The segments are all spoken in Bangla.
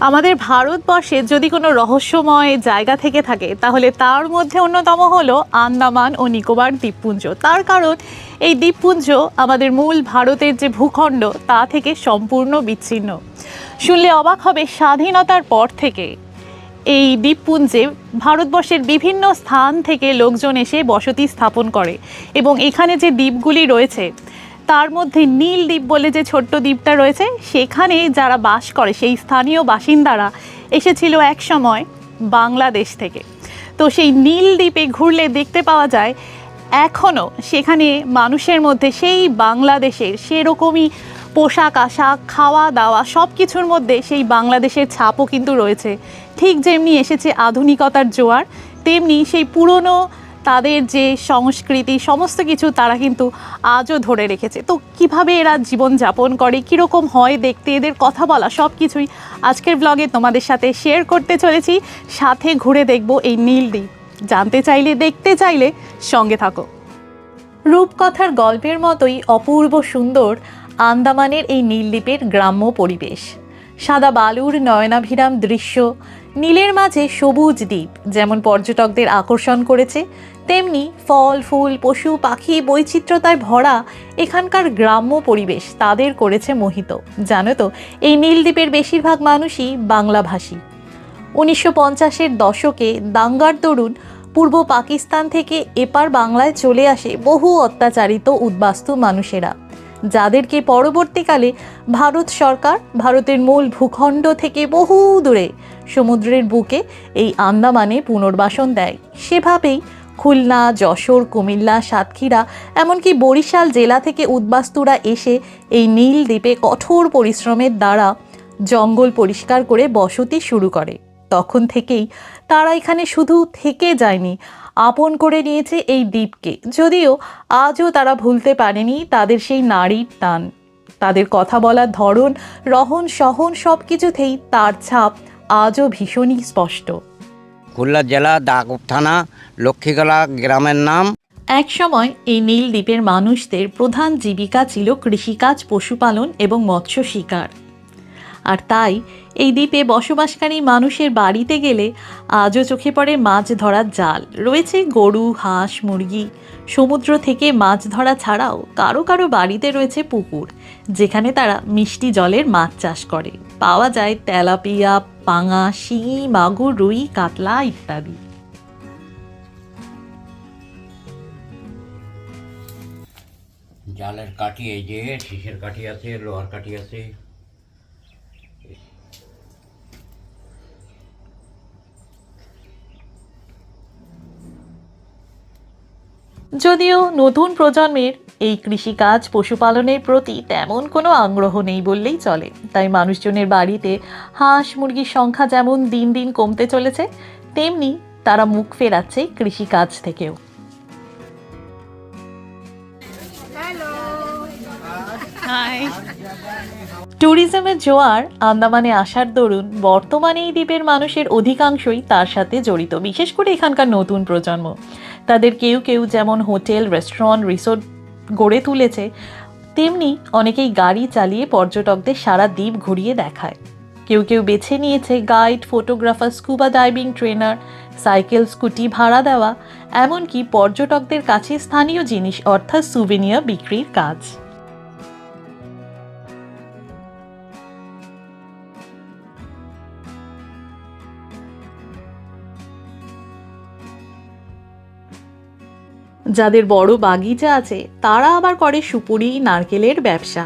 আমাদের ভারতবর্ষে যদি কোনো রহস্যময় জায়গা থেকে থাকে, তাহলে তার মধ্যে অন্যতম হলো আন্দামান ও নিকোবর দ্বীপপুঞ্জ। তার কারণ, এই দ্বীপপুঞ্জ আমাদের মূল ভারতের যে ভূখণ্ড, তা থেকে সম্পূর্ণ বিচ্ছিন্ন। শুনলে অবাক হবে স্বাধীনতার পর থেকে। এই দ্বীপপুঞ্জে ভারতবর্ষের বিভিন্ন স্থান থেকে লোকজন এসে বসতি স্থাপন করে এবং এখানে যে দ্বীপগুলি রয়েছে তার মধ্যে নীল দ্বীপ বলে যে ছোট্ট দ্বীপটা রয়েছে, সেখানে যারা বাস করে, সেই স্থানীয় বাসিন্দারা এসেছিল এক সময় বাংলাদেশ থেকে। তো সেই নীল দ্বীপে ঘুরলে দেখতে পাওয়া যায়, এখনও সেখানে মানুষের মধ্যে সেই বাংলাদেশের সেরকমই পোশাক আশাক খাওয়া দাওয়া সব কিছুর মধ্যে সেই বাংলাদেশের ছাপও কিন্তু রয়েছে। ঠিক যেমনি এসেছে আধুনিকতার জোয়ার, তেমনি সেই পুরনো তাদের যে সংস্কৃতি, সমস্ত কিছু তারা কিন্তু আজও ধরে রেখেছে। তো কীভাবে এরা জীবন যাপন করে, কীরকম হয় দেখতে, এদের কথা বলা সব কিছুই আজকের ব্লগে তোমাদের সাথে শেয়ার করতে চলেছি। সাথে ঘুরে দেখব এই নীলদ্বীপ জানতে চাইলে, দেখতে চাইলে সঙ্গে থাকো। রূপকথার গল্পের মতোই অপূর্ব সুন্দর আন্দামানের এই নীলদ্বীপের গ্রাম্য পরিবেশ। সাদা বালুর নয়নাভিরাম দৃশ্য নীলের মাঝে সবুজ দ্বীপ, যেমন পর্যটকদের আকর্ষণ করেছে, তেমনি ফল, ফুল, পশু, পাখি, বৈচিত্র্যতায় ভরা এখানকার গ্রাম্য পরিবেশ তাদের করেছে মোহিত। জানো তো, এই নীলদ্বীপের বেশিরভাগ মানুষই বাংলাভাষী। উনিশশো পঞ্চাশের দশকে দাঙ্গার দরুন পূর্ব পাকিস্তান থেকে এপার বাংলায় চলে আসে বহু অত্যাচারিত উদ্বাস্তু মানুষেরা। যাদেরকে পরবর্তীকালে ভারত সরকার, ভারতের মূল ভূখণ্ড থেকে বহু দূরে সমুদ্রের বুকে এই আন্দামানে পুনর্বাসন দেয়। সেভাবেই খুলনা, যশোর, কুমিল্লা, সাতক্ষীরা, এমনকি বরিশাল জেলা থেকে উদ্বাস্তুরা এসে এই নীল দ্বীপে কঠোর পরিশ্রমের দ্বারা জঙ্গল পরিষ্কার করে বসতি শুরু করে। তখন থেকেই তারা এখানে শুধু থেকে যায়নি আপন করে নিয়েছে এই দ্বীপকে। যদিও আজও তারা ভুলতে পারেনি তাদের সেই নারীর টান। তাদের কথা বলার ধরন রহন সহন সব কিছুতেই তার ছাপ আজও ভীষণই স্পষ্ট। খুলনা জেলা দাগব থানা লক্ষ্মীগলা গ্রামের নাম। এক সময় এই নীল দ্বীপের মানুষদের প্রধান জীবিকা ছিল কৃষিকাজ পশুপালন এবং মৎস্য শিকার। আর তাই এই দ্বীপে বসবাসকারী মানুষের বাড়িতে গেলে আজও চোখে পড়ে মাছ ধরার জাল। রয়েছে গরু, হাঁস, মুরগি। সমুদ্র থেকে মাছ ধরা ছাড়াও কারও কারও বাড়িতে রয়েছে পুকুর, যেখানে তারা মিষ্টি জলের মাছ চাষ করে। পাওয়া যায় তেলাপিয়া, পাঙা, শিঙি, মাগুর, রুই, কাতলা ইত্যাদি। জালের কাঠি এই যে, শীষের কাঠি আছে, লোহার কাঠি আছে। যদিও নতুন প্রজন্মের এই কৃষিকাজ পশুপালনের প্রতি তেমন কোনো আগ্রহ নেই বললেই চলে। তাই মানুষজনের বাড়িতে হাঁস মুরগির সংখ্যা যেমন দিন দিন কমতে চলেছে তেমনি তারা মুখ ফেরাচ্ছে কৃষিকাজ থেকেও। ট্যুরিজমের জোয়ার আন্দামানে আসার দরুন বর্তমানে এই দ্বীপের মানুষের অধিকাংশই তার সাথে জড়িত বিশেষ করে এখানকার নতুন প্রজন্ম। তাদের কেউ কেউ যেমন হোটেল, রেস্টুরেন্ট, রিসোর্ট গড়ে তুলেছে, তেমনি অনেকেই গাড়ি চালিয়ে পর্যটকদের সারা দ্বীপ ঘুরিয়ে দেখায়। কেউ কেউ বেছে নিয়েছে guide, photographer, scuba diving trainer, cycle, scooty ভাড়া দেওয়া, এমনকি পর্যটকদের কাছে স্থানীয় জিনিস, অর্থাৎ সুভেনিয়া বিক্রির কাজ। যাদের বড় বাগিচা আছে, তারা আবার করে সুপুরি, নারকেলের ব্যবসা।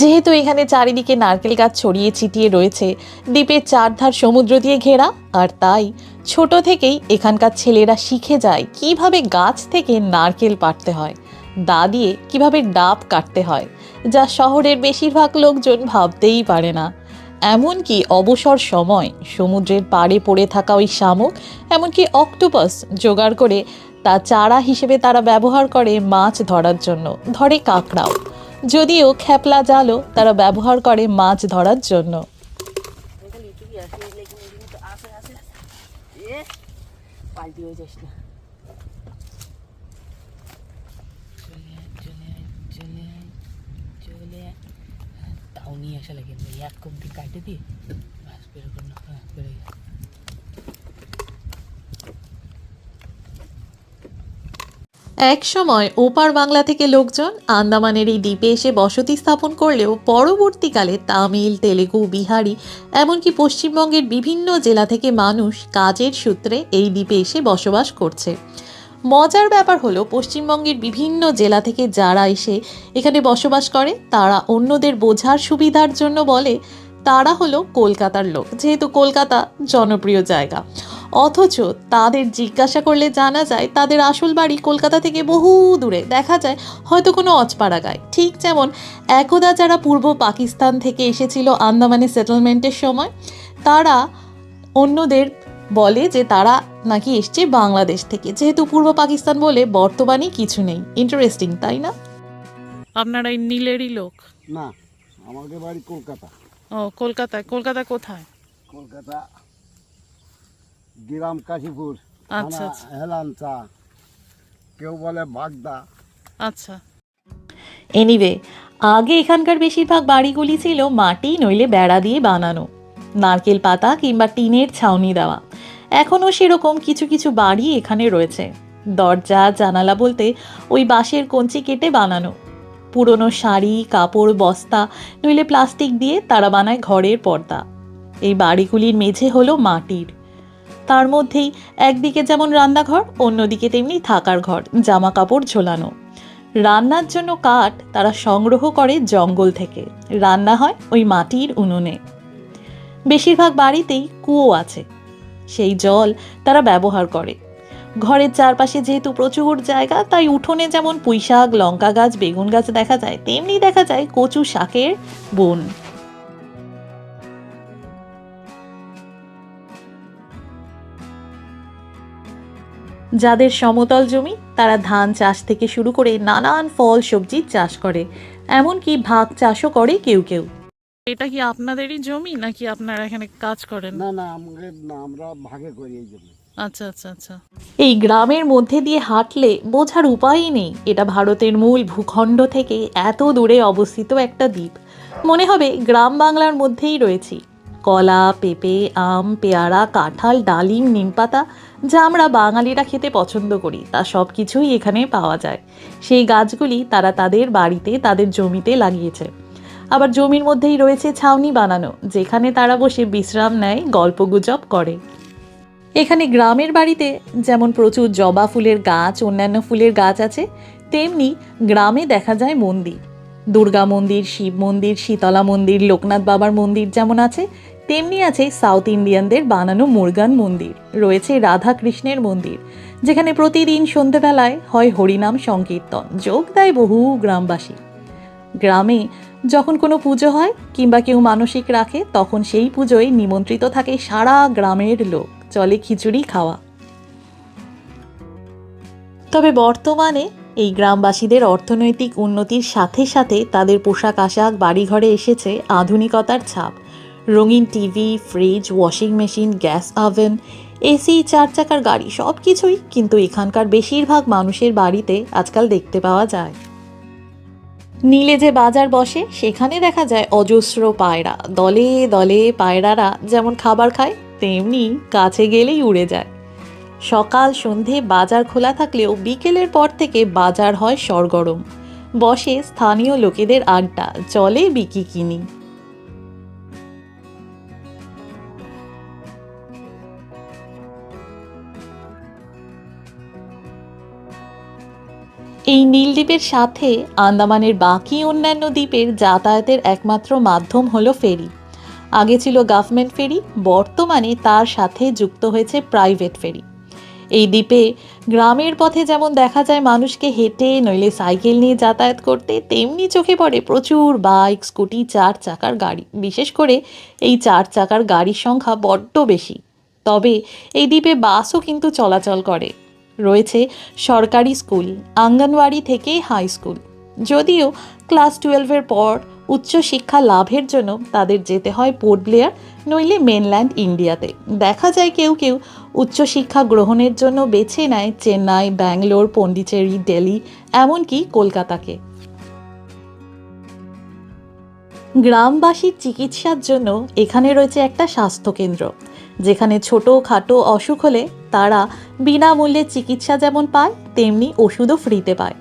যেহেতু এখানে চারিদিকে নারকেল গাছ ছড়িয়ে ছিটিয়ে রয়েছে, দ্বীপের চারধার সমুদ্র দিয়ে ঘেরা, আর তাই ছোট থেকেই এখানকার ছেলেরা শিখে যায় কীভাবে গাছ থেকে নারকেল পাড়তে হয়, দা দিয়ে কীভাবে ডাব কাটতে হয়। যা শহরের বেশিরভাগ লোকজন ভাবতেই পারে না। এমনকি অবসর সময় সমুদ্রের পাড়ে পড়ে থাকা ওই শামুক, এমনকি অক্টোপাস জোগাড় করে তা চারা হিসেবে তারা ব্যবহার করে মাছ ধরার জন্য, ধরে কাঁকড়াও। যদিও খ্যাপলা জালও তারা ব্যবহার করে মাছ ধরার জন্য। পাল্টি হয়ে যাস না চলে আয়, চলে আয়, চলে আয়, চলে আয়। তাও নিয়ে আসা লাগে এক কম দিয়ে কাটে দিয়ে বাস বেরো কর না। এক সময় ওপার বাংলা থেকে লোকজন আন্দামানের এই দ্বীপে এসে বসতি স্থাপন করলেও পরবর্তীকালে তামিল, তেলেগু, বিহারি, এমনকি পশ্চিমবঙ্গের বিভিন্ন জেলা থেকে মানুষ কাজের সূত্রে এই দ্বীপে এসে বসবাস করছে। মজার ব্যাপার হলো, পশ্চিমবঙ্গের বিভিন্ন জেলা থেকে যারা এসে এখানে বসবাস করে, তারা অন্যদের বোঝার সুবিধার জন্য বলে, তারা হলো কলকাতার লোক। যেহেতু কলকাতা জনপ্রিয় জায়গা। অথচ তাদের জিজ্ঞাসা করলে জানা যায়, তাদের আসল বাড়ি কলকাতা থেকে বহু দূরে। দেখা যায়, হয়তো কোনো অজপাড়া গায় ঠিক যেমন একদা যারা পূর্ব পাকিস্তান থেকে এসেছিল আন্দামানে সেটেলমেন্টের সময়, তারা অন্যদের বলে যে তারা নাকি এসছে বাংলাদেশ থেকে। যেহেতু পূর্ব পাকিস্তান বলে বর্তমানে কিছু নেই। ইন্টারেস্টিং তাই না? আপনারা এই নীলেরই লোক? না আমাদের বাড়ি কলকাতা। ও কলকাতায় কলকাতা কোথায়? কলকাতা গ্রাম কাশীপুর আচ্ছা, আচ্ছা। কেউ বলে বাগদা। আচ্ছা। এনিওয়ে আগে এখানকার বেশিরভাগ বাড়িগুলি ছিল মাটি নইলে বেড়া দিয়ে বানানো। নারকেল পাতা কিংবা টিনের ছাউনি দেওয়া। এখনও সেরকম কিছু কিছু বাড়ি এখানে রয়েছে। দরজা, জানালা বলতে ওই বাঁশের কঞ্চি কেটে বানানো। পুরনো শাড়ি, কাপড়, বস্তা, নইলে প্লাস্টিক দিয়ে তারা বানায় ঘরের পর্দা। এই বাড়িগুলির মেঝে হলো মাটির। তার মধ্যেই একদিকে যেমন রান্নাঘর, অন্যদিকে তেমনি থাকার ঘর জামা কাপড় ঝোলানো। রান্নার জন্য কাঠ তারা সংগ্রহ করে জঙ্গল থেকে। রান্না হয় ওই মাটির উনুনে। বেশিরভাগ বাড়িতেই কুয়ো আছে। সেই জল তারা ব্যবহার করে। ঘরের চারপাশে যেহেতু প্রচুর জায়গা, তাই উঠোনে যেমন পুঁইশাক, লঙ্কা গাছ, বেগুন গাছ দেখা যায়, তেমনি দেখা যায় কচু শাকের বন। যাদের সমতল জমি, তারা ধান চাষ থেকে শুরু করে নানান ফল সবজির চাষ করে। এমনকি ভাগ চাষও করে কেউ কেউ। এটা কি আপনাদেরই জমি নাকি আপনারা এখানে কাজ করেন? না না আমাদের না আমরা ভাগে করি এই জন্য আচ্ছা আচ্ছা আচ্ছা। এই গ্রামের মধ্যে দিয়ে হাঁটলে বোঝার উপায়ই নেই। এটা ভারতের মূল ভূখণ্ড থেকে এত দূরে অবস্থিত একটা দ্বীপ। মনে হবে গ্রাম বাংলার মধ্যেই রয়েছি। কলা পেঁপে আম পেয়ারা কাঁঠাল ডালিম নিমপাতা যা আমরা বাঙালিরা খেতে পছন্দ করি তা সব কিছুই এখানে পাওয়া যায়। সেই গাছগুলি তারা তাদের বাড়িতে তাদের জমিতে লাগিয়েছে। আবার জমির মধ্যেই রয়েছে ছাউনি বানানো, যেখানে তারা বসে বিশ্রাম নেয় গল্পগুজব করে। এখানে গ্রামের বাড়িতে যেমন প্রচুর জবা ফুলের গাছ, অন্যান্য ফুলের গাছ আছে, তেমনি গ্রামে দেখা যায় মন্দির। দুর্গা মন্দির, শিব মন্দির, শীতলা মন্দির, লোকনাথ বাবার মন্দির যেমন আছে, তেমনি আছে সাউথ ইন্ডিয়ানদের বানানো মুরগান মন্দির। রয়েছে রাধা কৃষ্ণের মন্দির, যেখানে প্রতিদিন সন্ধেবেলায় হয় হরিনাম সংকীর্তন, যোগ দেয় বহু গ্রামবাসী। গ্রামে যখন কোনো পুজো হয় কিংবা কেউ মানসিক রাখে, তখন সেই পুজোয় নিমন্ত্রিত থাকে সারা গ্রামের লোক। চলে খিচুড়ি খাওয়া। তবে বর্তমানে এই গ্রামবাসীদের অর্থনৈতিক উন্নতির সাথে সাথে তাদের পোশাক আশাক বাড়িঘরে এসেছে আধুনিকতার ছাপ। রঙিন TV, fridge, washing machine, gas oven, AC, চার চাকার গাড়ি সব কিছুই কিন্তু এখানকার বেশিরভাগ মানুষের বাড়িতে আজকাল দেখতে পাওয়া যায়। নীলে যে বাজার বসে, সেখানে দেখা যায় অজস্র পায়রা। দলে দলে পায়রারা যেমন খাবার খায়, তেমনি কাছে গেলেই উড়ে যায়। সকাল সন্ধে বাজার খোলা থাকলেও বিকেলের পর থেকে বাজার হয় সরগরম। বসে স্থানীয় লোকেদের আড্ডা, চলে বিকি কিনি। এই নীলদ্বীপের সাথে আন্দামানের বাকি অন্যান্য দ্বীপের যাতায়াতের একমাত্র মাধ্যম হল ফেরি। আগে ছিল গভর্নমেন্ট ফেরি, বর্তমানে তার সাথে যুক্ত হয়েছে প্রাইভেট ফেরি। এই দ্বীপে গ্রামের পথে যেমন দেখা যায় মানুষকে হেঁটে, নইলে সাইকেল নিয়ে যাতায়াত করতে, তেমনি চোখে পড়ে প্রচুর বাইক, স্কুটি, চার চাকার গাড়ি। বিশেষ করে এই চার চাকার গাড়ির সংখ্যা বড্ড বেশি। তবে এই দ্বীপে বাসও কিন্তু চলাচল করে। রয়েছে সরকারি স্কুল, আঙ্গনওয়াড়ি থেকে হাই স্কুল। যদিও ক্লাস টুয়েলভের পর উচ্চশিক্ষা লাভের জন্য তাদের যেতে হয় পোর্ট ব্লেয়ার, নইলে মেনল্যান্ড, ইন্ডিয়াতে। দেখা যায় কেউ কেউ উচ্চশিক্ষা গ্রহণের জন্য বেছে নেয় চেন্নাই, ব্যাঙ্গালোর, পন্ডিচেরি, দিল্লি, এমনকি কলকাতাকে। গ্রামবাসীর চিকিৎসার জন্য এখানে রয়েছে একটা স্বাস্থ্যকেন্দ্র। যেখানে ছোটো, খাটো, অসুখ হলে তারা বিনামূল্যে চিকিৎসা যেমন পায়, তেমনি ওষুধও ফ্রিতে পায়।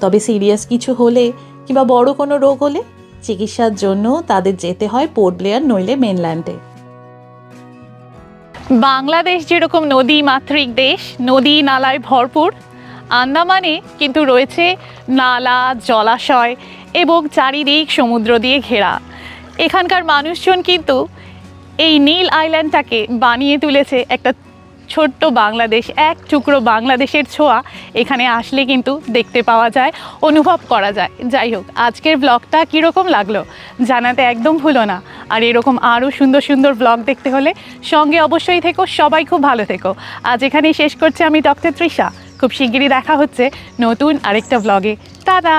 তবে সিরিয়াস কিছু হলে কিংবা বড় কোনো রোগ হলে চিকিৎসার জন্য তাদের যেতে হয় পোর্ট ব্লেয়ার নইলে মেনল্যান্ডে। বাংলাদেশ যেরকম নদী মাতৃক দেশ, নদী নালায় ভরপুর, আন্দামানে কিন্তু রয়েছে নালা, জলাশয় এবং চারিদিক সমুদ্র দিয়ে ঘেরা। এখানকার মানুষজন কিন্তু এই নীল আইল্যান্ডটাকে বানিয়ে তুলেছে একটা ছোট্ট বাংলাদেশ, এক টুকরো বাংলাদেশের ছোঁয়া এখানে আসলে কিন্তু দেখতে পাওয়া যায়, অনুভব করা যায়। যাই হোক, আজকের ব্লগটা কীরকম লাগল জানাতে একদম ভুলো না। আর এরকম আরও সুন্দর সুন্দর ব্লগ দেখতে হলে সঙ্গে অবশ্যই থেকো, সবাই খুব ভালো থেকো। আজ এখানেই শেষ করছে আমি ডক্টর তৃষা। খুব শিগগিরই দেখা হচ্ছে নতুন আরেকটা ব্লগে টাটা!